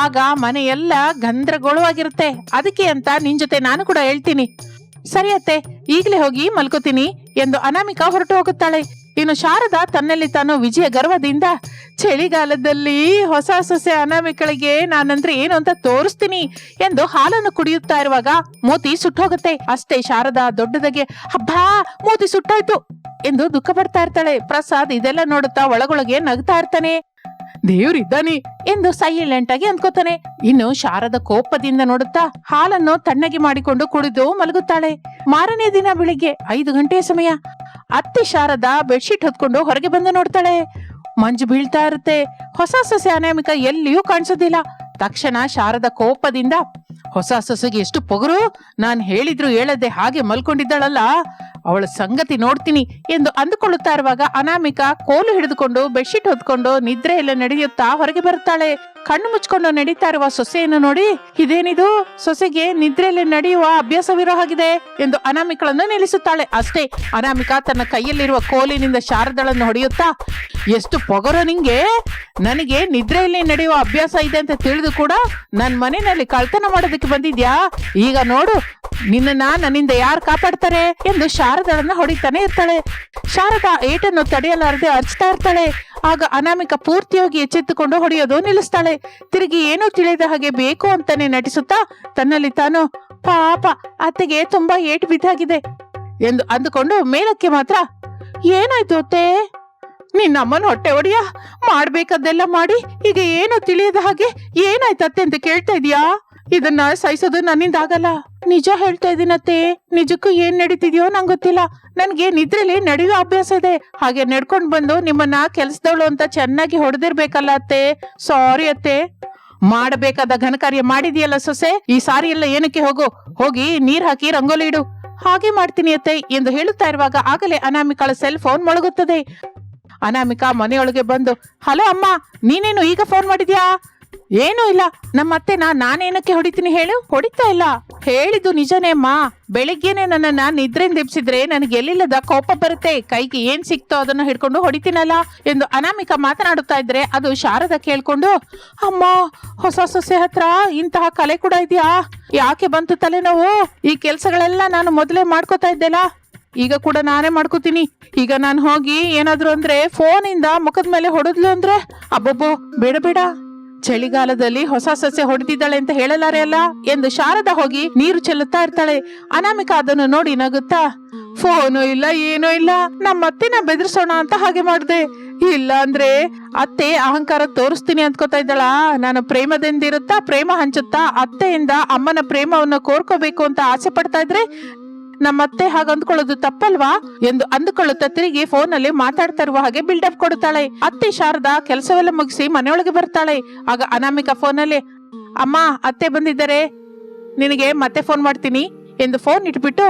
ಆಗ ಮನೆಯೆಲ್ಲ ಗಂದ್ರಗೋಳವಾಗಿರುತ್ತೆ ಅದಕ್ಕೆ ಅಂತ ನಿನ್ ಜೊತೆ ನಾನು ಕೂಡ ಹೇಳ್ತೀನಿ. ಸರಿ ಅತ್ತೆ, ಈಗಲೇ ಹೋಗಿ ಮಲ್ಕೋತೀನಿ ಎಂದು ಅನಾಮಿಕಾ ಹೊರಟು ಹೋಗುತ್ತಾಳೆ. ಇನ್ನು ಶಾರದಾ ತನ್ನಲ್ಲಿ ತಾನು ವಿಜಯ ಗರ್ವದಿಂದ ಚಳಿಗಾಲದಲ್ಲಿ ಹೊಸ ಸೊಸೆ ಅನಾಮಿಕಳಿಗೆ ನಾನಂದ್ರೆ ಏನು ಅಂತ ತೋರಿಸ್ತೀನಿ ಎಂದು ಹಾಲನ್ನು ಕುಡಿಯುತ್ತಾ ಇರುವಾಗ ಮೋತಿ ಸುಟ್ಟೋಗುತ್ತೆ. ಅಷ್ಟೇ ಶಾರದಾ ದೊಡ್ಡದಾಗೆ ಹಬ್ಬಾ ಮೋತಿ ಸುಟ್ಟೋಯ್ತು ಎಂದು ದುಃಖ ಪಡ್ತಾ ಇರ್ತಾಳೆ. ಪ್ರಸಾದ್ ಇದೆಲ್ಲ ನೋಡುತ್ತಾ ಒಳಗೊಳಗೆ ನಗ್ತಾ ಇರ್ತಾನೆ. ದೇವ್ರಿದ್ದಾನೆ ಎಂದು ಸೈಲೆಂಟ್ ಆಗಿ ಅನ್ಕೋತಾನೆ ಇನ್ನು ಶಾರದ ಕೋಪದಿಂದ ನೋಡುತ್ತಾ ಹಾಲನ್ನು ತಣ್ಣಗೆ ಮಾಡಿಕೊಂಡು ಕುಡಿದು ಮಲಗುತ್ತಾಳೆ. ಮಾರನೇ ದಿನ ಬೆಳಿಗ್ಗೆ ಐದು ಗಂಟೆಯ ಸಮಯ. ಅತ್ತೆ ಶಾರದ ಬೆಡ್ಶೀಟ್ ಹೊತ್ಕೊಂಡು ಹೊರಗೆ ಬಂದು ನೋಡ್ತಾಳೆ. ಮಂಜು ಬೀಳ್ತಾ ಇರುತ್ತೆ. ಹೊಸ ಸೊಸೆ ಅನಾಮಿಕ ಎಲ್ಲಿಯೂ ಕಾಣಿಸೋದಿಲ್ಲ. ತಕ್ಷಣ ಶಾರದ ಕೋಪದಿಂದ, ಹೊಸ ಸೊಸೆಗೆ ಎಷ್ಟು ಪೊಗರು? ನಾನ್ ಹೇಳಿದ್ರು ಹೇಳದೆ ಹಾಗೆ ಮಲ್ಕೊಂಡಿದ್ದಾಳಲ್ಲ. ಅವಳ ಸಂಗತಿ ನೋಡ್ತೀನಿ ಎಂದು ಅಂದುಕೊಳ್ಳುತ್ತಾ ಇರುವಾಗ ಅನಾಮಿಕ ಕೋಲು ಹಿಡಿದುಕೊಂಡು ಬೆಡ್ಶೀಟ್ ಹೊತ್ಕೊಂಡು ನಿದ್ರೆಯೆಲ್ಲ ನಡೆಯುತ್ತಾ ಹೊರಗೆ ಬರುತ್ತಾಳೆ. ಕಣ್ಣು ಮುಚ್ಕೊಂಡು ನಡೀತಾ ಇರುವ ಸೊಸೆಯನ್ನು ನೋಡಿ, ಇದೇನಿದು? ಸೊಸೆಗೆ ನಿದ್ರೆಯಲ್ಲಿ ನಡೆಯುವ ಅಭ್ಯಾಸವಿರೋ ಹಾಗಿದೆ ಎಂದು ಅನಾಮಿಕಳನ್ನು ನಿಲ್ಲಿಸುತ್ತಾಳೆ. ಅಷ್ಟೇ, ಅನಾಮಿಕಾ ತನ್ನ ಕೈಯಲ್ಲಿರುವ ಕೋಲಿನಿಂದ ಶಾರದಳನ್ನು ಹೊಡೆಯುತ್ತಾ, ಎಷ್ಟು ಪೊಗರೋ ನಿಂಗೆ? ನನಗೆ ನಿದ್ರೆಯಲ್ಲಿ ನಡೆಯುವ ಅಭ್ಯಾಸ ಇದೆ ಅಂತ ತಿಳಿದು ಕೂಡ ನನ್ನ ಮನೆಯಲ್ಲಿ ಕಳ್ತನ ಮಾಡೋದಕ್ಕೆ ಬಂದಿದ್ಯಾ? ಈಗ ನೋಡು, ನಿನ್ನನ್ನ ನನ್ನಿಂದ ಯಾರು ಕಾಪಾಡ್ತಾರೆ? ಎಂದು ಶಾರದಳನ್ನ ಹೊಡಿತಾನೆ ಇರ್ತಾಳೆ. ಶಾರದಾ ಏಟನ್ನು ತಡೆಯಲಾರದೆ ಅರ್ಚ್ತಾ ಇರ್ತಾಳೆ. ಆಗ ಅನಾಮಿಕ ಪೂರ್ತಿಯಾಗಿ ಎಚ್ಚೆತ್ತುಕೊಂಡು ಹೊಡೆಯೋದು ನಿಲ್ಲಿಸ್ತಾಳೆ. ತಿರುಗಿ ಏನೂ ತಿಳಿಯದ ಹಾಗೆ ಬೇಕು ಅಂತಾನೆ ನಟಿಸುತ್ತಾ ತನ್ನಲ್ಲಿ ತಾನು, ಪಾಪ, ಅತ್ತೆಗೆ ತುಂಬಾ ಏಟು ಬಿದ್ದಾಗಿದೆ. ಎಂದು ಅಂದುಕೊಂಡು ಮೇಲಕ್ಕೆ ಮಾತ್ರ, ಏನಾಯ್ತು ಅತ್ತೆ? ನಿನ್ನಮ್ಮನ ಹೊಟ್ಟೆ ಒಡೆಯ? ಮಾಡ್ಬೇಕಾದ್ದೆಲ್ಲ ಮಾಡಿ, ಈಗ ಏನೋ ತಿಳಿಯದ ಹಾಗೆ ಏನಾಯ್ತತ್ತೆ ಅಂತ ಕೇಳ್ತಾ ಇದೀಯಾ? ಇದನ್ನ ಸಹಿಸೋದು ನನ್ನಿಂದ ಆಗಲ್ಲ. ನಿಜ ಹೇಳ್ತಾ ಇದೀನತ್ತೆ ನಿಜಕ್ಕೂ ಏನ್ ನಡೀತಿದ್ಯೋ ನಂಗೆ ಗೊತ್ತಿಲ್ಲ. ನನ್ಗೆ ನಿದ್ರೆಲಿ ನಡೆಯೋ ಅಭ್ಯಾಸ ಇದೆ. ಹಾಗೆ ನಡ್ಕೊಂಡ್ ಬಂದು ನಿಮ್ಮನ್ನ ಕೆಲ್ಸದವಳು ಅಂತ ಚೆನ್ನಾಗಿ ಹೊಡೆದಿರ್ಬೇಕಲ್ಲ ಅತ್ತೆ. ಸಾರಿ ಅತ್ತೆ. ಮಾಡಬೇಕಾದ ಘನ ಕಾರ್ಯ ಮಾಡಿದ್ಯಲ್ಲ ಸೊಸೆ? ಈ ಸಾರಿ ಎಲ್ಲ ಏನಕ್ಕೆ ಹೋಗು? ಹೋಗಿ ನೀರ್ ಹಾಕಿ ರಂಗೋಲಿ ಇಡು. ಹಾಗೆ ಮಾಡ್ತೀನಿ ಅತ್ತೆ ಎಂದು ಹೇಳುತ್ತಾ ಇರುವಾಗ ಆಗಲೇ ಅನಾಮಿಕಾಳ ಸೆಲ್ ಫೋನ್ ಮೊಳಗುತ್ತದೆ. ಅನಾಮಿಕಾ ಮನೆಯೊಳಗೆ ಬಂದು, ಹಲೋ ಅಮ್ಮ, ನೀನೇನು ಈಗ ಫೋನ್ ಮಾಡಿದ್ಯಾ? ಏನೂ ಇಲ್ಲ. ನಮ್ಮ ಅತ್ತೆನ ನಾನೇನಕ್ಕೆ ಹೊಡಿತೀನಿ ಹೇಳು? ಹೊಡಿತಾ ಇಲ್ಲ. ಹೇಳಿದ್ದು ನಿಜನೇ ಅಮ್ಮ. ಬೆಳಿಗ್ಗೆನೆ ನನ್ನನ್ನ ನಿದ್ರೆಯಿಂದ ಎಬ್ಸಿದ್ರೆ ನನಗೆ ಎಲ್ಲಿಲ್ಲದ ಕೋಪ ಬರುತ್ತೆ. ಕೈಗೆ ಏನ್ ಸಿಕ್ತೋ ಅದನ್ನ ಹಿಡ್ಕೊಂಡು ಹೊಡಿತೀನಲ್ಲ ಎಂದು ಅನಾಮಿಕ ಮಾತನಾಡುತ್ತಾ ಇದ್ರೆ ಅದು ಶಾರದ ಕೇಳ್ಕೊಂಡು, ಅಮ್ಮ, ಹೊಸ ಸೊಸೆ ಹತ್ರ ಇಂತಹ ಕಲೆ ಕೂಡ ಇದೆಯಾ? ಯಾಕೆ ಬಂತು ತಲೆನೋವು? ಈ ಕೆಲ್ಸಗಳೆಲ್ಲ ನಾನು ಮೊದಲೇ ಮಾಡ್ಕೋತಾ ಇದ್ದೆಲ್ಲ. ಈಗ ಕೂಡ ನಾನೇ ಮಾಡ್ಕೋತೀನಿ. ಈಗ ನಾನು ಹೋಗಿ ಏನಾದ್ರು ಅಂದ್ರೆ ಫೋನಿಂದ ಮುಖದ ಮೇಲೆ ಹೊಡೆದ್ಲು ಅಂದ್ರೆ, ಅಬ್ಬಬ್ಬೋ, ಬೇಡ ಬೇಡ. ಚಳಿಗಾಲದಲ್ಲಿ ಹೊಸ ಸಸ್ಯ ಹೊಡೆದಿದ್ದಾಳೆ ಅಂತ ಹೇಳಲಾರೆ ಅಲ್ಲ? ಎಂದು ಶಾರದಾ ಹೋಗಿ ನೀರು ಚೆಲ್ಲುತ್ತಾ ಇರ್ತಾಳೆ. ಅನಾಮಿಕ ಅದನ್ನು ನೋಡಿ ನಗುತ್ತಾ, ಫೋನು ಇಲ್ಲ, ಏನೂ ಇಲ್ಲ. ನಮ್ಮ ಅತ್ತೆನ ಬೆದರ್ಸೋಣ ಅಂತ ಹಾಗೆ ಮಾಡಿದೆ. ಇಲ್ಲ ಅಂದ್ರೆ ಅತ್ತೆ ಅಹಂಕಾರ ತೋರಿಸ್ತೀನಿ ಅಂದ್ಕೋತಾ ಇದ್ದಾಳ. ನಾನು ಪ್ರೇಮದಿಂದಿರುತ್ತಾ ಪ್ರೇಮ ಹಂಚುತ್ತಾ, ಅತ್ತೆಯಿಂದ ಅಮ್ಮನ ಪ್ರೇಮವನ್ನು ಕೋರ್ಕೋಬೇಕು ಅಂತ ಆಸೆ ಪಡ್ತಾ ಇದ್ರೆ ನಮ್ಮತ್ತೆ ಹಾಗೆ ಅಂದ್ಕೊಳ್ಳೋದು ತಪ್ಪಲ್ವಾ? ಎಂದು ಅಂದುಕೊಳ್ಳುತ್ತಾ ತಿರುಗಿ ಫೋನ್ ಅಲ್ಲಿ ಮಾತಾಡ್ತಾ ಇರುವ ಹಾಗೆ ಬಿಲ್ಡಪ್ ಕೊಡುತ್ತಾಳೆ. ಅತ್ತೆ ಶಾರದಾ ಕೆಲಸವೆಲ್ಲ ಮುಗಿಸಿ ಮನೆಯೊಳಗೆ ಬರ್ತಾಳೆ. ಆಗ ಅನಾಮಿಕ ಫೋನ್ ಅಲ್ಲಿ ಅಮ್ಮ, ಅತ್ತೆ ಬಂದಿದ್ದಾರೆ. ನಿನಗೆ ಮತ್ತೆ ಫೋನ್ ಮಾಡ್ತೀನಿ. ಎಂದು ಫೋನ್ ಇಟ್ಬಿಟ್ಟು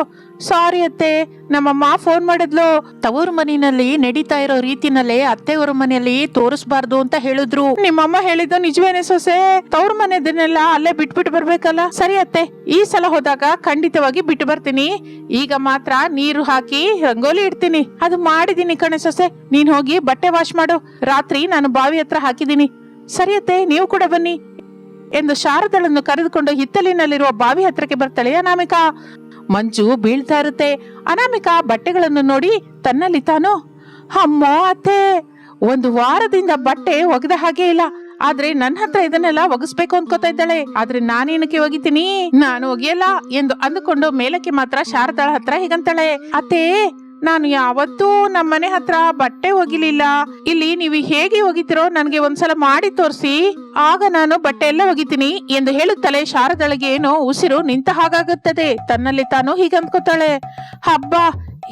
ಸಾರಿ ಅತ್ತೆ, ನಮ್ಮಮ್ಮ ಫೋನ್ ಮಾಡಿದ್ಲು. ತವರು ಮನೆಯಲ್ಲಿ ನಡೀತಾ ಇರೋ ರೀತಿನಲ್ಲೇ ಅತ್ತೆಯವರ ಮನೆಯಲ್ಲಿ ತೋರಿಸ್ಬಾರ್ದು ಅಂತ ಹೇಳಿದ್ರು. ನಿಮ್ಮಮ್ಮ ಹೇಳಿದ್ದು ನಿಜವೇನೆ ಸೊಸೆ? ತವರು ಮನೆದನ್ನೆಲ್ಲ ಅಲ್ಲೇ ಬಿಟ್ಬಿಟ್ಟು ಬರ್ಬೇಕಲ್ಲ? ಸರಿ ಅತ್ತೆ, ಈ ಸಲ ಹೋದಾಗ ಖಂಡಿತವಾಗಿ ಬಿಟ್ಟು ಬರ್ತೀನಿ. ಈಗ ಮಾತ್ರ ನೀರು ಹಾಕಿ ರಂಗೋಲಿ ಇಡ್ತೀನಿ. ಅದು ಮಾಡಿದೀನಿ ಕಣೆ ಸೊಸೆ. ನೀನ್ ಹೋಗಿ ಬಟ್ಟೆ ವಾಶ್ ಮಾಡು. ರಾತ್ರಿ ನಾನು ಬಾವಿ ಹತ್ರ ಹಾಕಿದೀನಿ ಸರಿ ಅತ್ತೆ, ನೀವು ಕೂಡ ಬನ್ನಿ. ಎಂದು ಶಾರದಳನ್ನು ಕರೆದುಕೊಂಡು ಹಿತ್ತಲಿನಲ್ಲಿರುವ ಬಾವಿ ಹತ್ರಕ್ಕೆ ಬರ್ತಾಳೆ. ಅನಾಮಿಕಾ, ಮಂಜು ಬೀಳ್ತಾ ಇರುತ್ತೆ. ಅನಾಮಿಕಾ ಬಟ್ಟೆಗಳನ್ನು ನೋಡಿ ತನ್ನಲ್ಲಿ ತಾನು, ಅಮ್ಮೋ ಅತ್ತೆ, ಒಂದು ವಾರದಿಂದ ಬಟ್ಟೆ ಒಗೆದ ಹಾಗೆ ಇಲ್ಲ. ಆದ್ರೆ ನನ್ನ ಹತ್ರ ಇದನ್ನೆಲ್ಲ ಒಗಿಸ್ಬೇಕು ಅನ್ಕೋತಾ ಇದ್ದಾಳೆ. ಆದ್ರೆ ನಾನೇನಕ್ಕೆ ಒಗಿತೀನಿ? ನಾನು ಒಗೆಯಲ್ಲ ಎಂದು ಅಂದುಕೊಂಡು ಮೇಲಕ್ಕೆ ಮಾತ್ರ ಶಾರದಾಳ ಹತ್ರ ಹೀಗಂತಾಳೆ. ಅತ್ತೆ ನಾನು ಯಾವತ್ತೂ ನಮ್ಮನೆ ಹತ್ರ ಬಟ್ಟೆ ಒಗಿಲಿಲ್ಲ. ಇಲ್ಲಿ ನೀವು ಹೇಗೆ ಒಗಿತಿರೋ ನನ್ಗೆ ಒಂದ್ಸಲ ಮಾಡಿ ತೋರಿಸಿ. ಆಗ ನಾನು ಬಟ್ಟೆ ಎಲ್ಲ ಒಗಿತೀನಿ ಎಂದು ಹೇಳುತ್ತಲೇ ಶಾರದಳಿಗೆ ಏನೋ ಉಸಿರು ನಿಂತ ಹಾಗಾಗುತ್ತದೆ. ತನ್ನಲ್ಲಿ ತಾನು ಹೀಗಂದ್ಕೋತಾಳೆ ಹಬ್ಬ,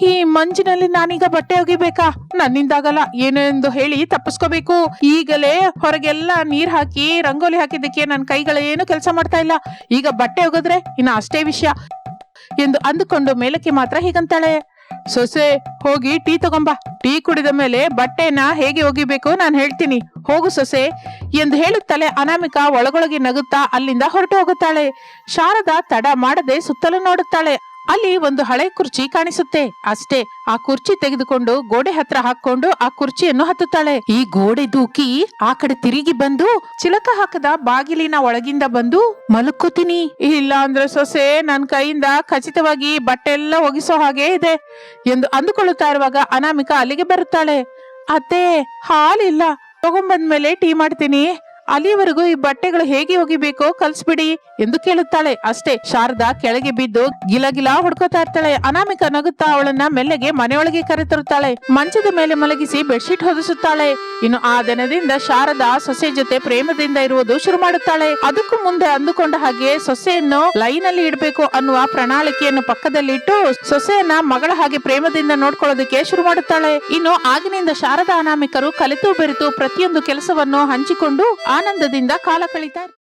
ಈ ಮಂಜಿನಲ್ಲಿ ನಾನೀಗ ಬಟ್ಟೆ ಒಗಿಬೇಕಾ? ನನ್ನಿಂದಾಗಲ್ಲ ಏನೆಂದು ಹೇಳಿ ತಪ್ಪಿಸ್ಕೋಬೇಕು. ಈಗಲೇ ಹೊರಗೆಲ್ಲ ನೀರ್ ಹಾಕಿ, ರಂಗೋಲಿ ಹಾಕಿದ್ದಕ್ಕೆ ನನ್ನ ಕೈಗಳೇನು ಕೆಲಸ ಮಾಡ್ತಾ ಇಲ್ಲ. ಈಗ ಬಟ್ಟೆ ಒಗೆದ್ರೆ ಇನ್ನ ಅಷ್ಟೇ ವಿಷಯ ಎಂದು ಅಂದುಕೊಂಡು ಮೇಲಕ್ಕೆ ಮಾತ್ರ ಹೀಗಂತಾಳೆ. ಸೊಸೆ, ಹೋಗಿ ಟೀ ತಗೊಂಬ. ಟೀ ಕುಡಿದ ಮೇಲೆ ಬಟ್ಟೆನ ಹೇಗೆ ಒಗಿಬೇಕು ನಾನು ಹೇಳ್ತೀನಿ. ಹೋಗು ಸೊಸೆ. ಎಂದು ಹೇಳುತ್ತಲೇ ಅನಾಮಿಕ ಒಳಗೊಳಗೆ ನಗುತ್ತಾ ಅಲ್ಲಿಂದ ಹೊರಟು ಹೋಗುತ್ತಾಳೆ. ಶಾರದಾ ತಡ ಮಾಡದೆ ಸುತ್ತಲೂ ನೋಡುತ್ತಾಳೆ. ಅಲ್ಲಿ ಒಂದು ಹಳೆ ಕುರ್ಚಿ ಕಾಣಿಸುತ್ತೆ. ಅಷ್ಟೇ, ಆ ಕುರ್ಚಿ ತೆಗೆದುಕೊಂಡು ಗೋಡೆ ಹತ್ರ ಹಾಕೊಂಡು ಆ ಕುರ್ಚಿಯನ್ನು ಹತ್ತುತ್ತಾಳೆ. ಈ ಗೋಡೆ ದೂಕಿ ಆ ಕಡೆ ತಿರುಗಿ ಬಂದು ಚಿಲಕ ಹಾಕದ ಬಾಗಿಲಿನ ಒಳಗಿಂದ ಬಂದು ಮಲ್ಕೋತೀನಿ ಇಲ್ಲ ಅಂದ್ರೆ ಸೊಸೆ, ನನ್ ಕೈಯಿಂದ ಖಚಿತವಾಗಿ ಬಟ್ಟೆ ಎಲ್ಲ ಒಗಿಸೋ ಹಾಗೆ ಇದೆ ಎಂದು ಅಂದುಕೊಳ್ಳುತ್ತಾ ಇರುವಾಗ ಅನಾಮಿಕ ಅಲ್ಲಿಗೆ ಬರುತ್ತಾಳೆ. ಅತ್ತೆ, ಹಾಲಿಲ್ಲ. ತಗೊಂಬಂದ್ಮೇಲೆ ಟೀ ಮಾಡ್ತೀನಿ. ಅಲ್ಲಿವರೆಗೂ ಈ ಬಟ್ಟೆಗಳು ಹೇಗೆ ಒಗಿಬೇಕೋ ಕಲ್ಸ್ಬಿಡಿ. ಎಂದು ಕೇಳುತ್ತಾಳೆ. ಅಷ್ಟೇ, ಶಾರದಾ ಕೆಳಗೆ ಬಿದ್ದು ಗಿಲಗಿಲ ಹುಡ್ಕೋತಾ ಇರ್ತಾಳೆ. ಅನಾಮಿಕ ನಗುತ್ತಾ ಅವಳನ್ನ ಮೆಲ್ಲಗೆ ಮನೆಯೊಳಗೆ ಕರೆತರುತ್ತಾಳೆ. ಮಂಚದ ಮೇಲೆ ಮಲಗಿಸಿ ಬೆಡ್ಶೀಟ್ ಹೊದಿಸುತ್ತಾಳೆ. ಇನ್ನು ಆ ದಿನದಿಂದ ಶಾರದಾ ಸೊಸೆ ಜೊತೆ ಪ್ರೇಮದಿಂದ ಇರುವುದು ಶುರು ಮಾಡುತ್ತಾಳೆ. ಅದಕ್ಕೂ ಮುಂದೆ ಅಂದುಕೊಂಡ ಹಾಗೆ ಸೊಸೆಯನ್ನು ಲೈನ್ ಅಲ್ಲಿ ಇಡಬೇಕು ಅನ್ನುವ ಪ್ರಣಾಳಿಕೆಯನ್ನು ಪಕ್ಕದಲ್ಲಿಟ್ಟು ಸೊಸೆಯನ್ನ ಮಗಳ ಹಾಗೆ ಪ್ರೇಮದಿಂದ ನೋಡ್ಕೊಳ್ಳೋದಕ್ಕೆ ಶುರು ಮಾಡುತ್ತಾಳೆ. ಇನ್ನು ಆಗಿನಿಂದ ಶಾರದಾ ಅನಾಮಿಕರು ಕಲಿತು ಬೆರೆತು ಪ್ರತಿಯೊಂದು ಕೆಲಸವನ್ನು ಹಂಚಿಕೊಂಡು ಆನಂದದಿಂದ ಕಾಲ ಕಳೀತಾ ಇರ್ತಾರೆ.